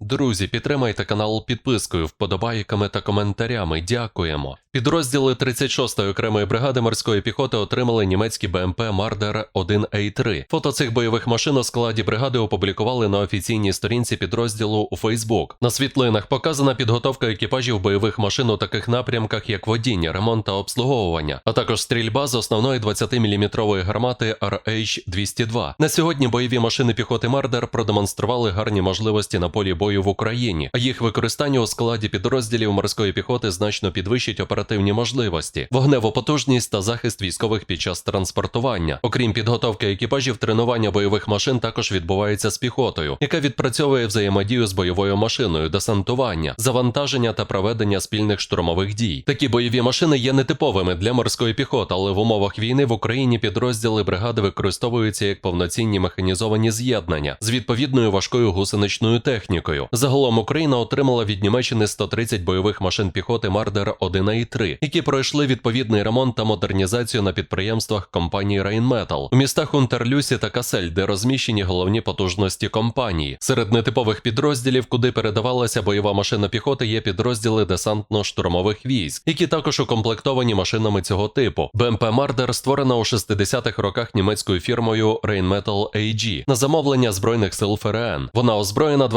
Друзі, підтримайте канал підпискою, вподобайками та коментарями. Дякуємо. Підрозділи 36-ї окремої бригади морської піхоти отримали німецькі БМП Мардер 1А3. Фото цих бойових машин у складі бригади опублікували на офіційній сторінці підрозділу у Фейсбук. На світлинах показана підготовка екіпажів бойових машин у таких напрямках, як водіння, ремонт та обслуговування, а також стрільба з основної 20-мм гармати RH-202. На сьогодні бойові машини піхоти Мардер продемонстрували гарні можливості на полі бою в Україні, їх використання у складі підрозділів морської піхоти значно підвищить оперативні можливості, вогневу потужність та захист військових під час транспортування. Окрім підготовки екіпажів, тренування бойових машин також відбувається з піхотою, яка відпрацьовує взаємодію з бойовою машиною, десантування, завантаження та проведення спільних штурмових дій. Такі бойові машини є нетиповими для морської піхоти, але в умовах війни в Україні підрозділи бригади використовуються як повноцінні механізовані з'єднання з відповідною важкою гусеничною технікою. Загалом Україна отримала від Німеччини 130 бойових машин піхоти Мардер 1 і 3, які пройшли відповідний ремонт та модернізацію на підприємствах компанії Rheinmetall у містах Унтерлюсі та Касель, де розміщені головні потужності компанії. Серед нетипових підрозділів, куди передавалася бойова машина піхоти, є підрозділи десантно-штурмових військ, які також укомплектовані машинами цього типу. БМП Мардер створена у 60-х роках німецькою фірмою Rheinmetall AG на замовлення збройних сил ФРН. Вона озброєна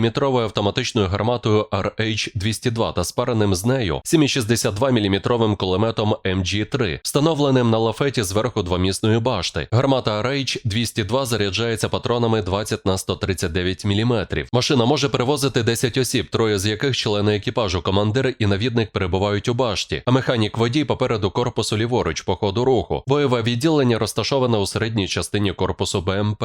20-мм автоматичною гарматою RH-202 та спареним з нею 7,62-мм кулеметом MG3, встановленим на лафеті зверху двомісною башти. Гармата RH-202 заряджається патронами 20 на 139 мм. Машина може перевозити 10 осіб, троє з яких члени екіпажу, командир і навідник перебувають у башті, а механік водій попереду корпусу ліворуч по ходу руху. Бойове відділення розташоване у середній частині корпусу БМП.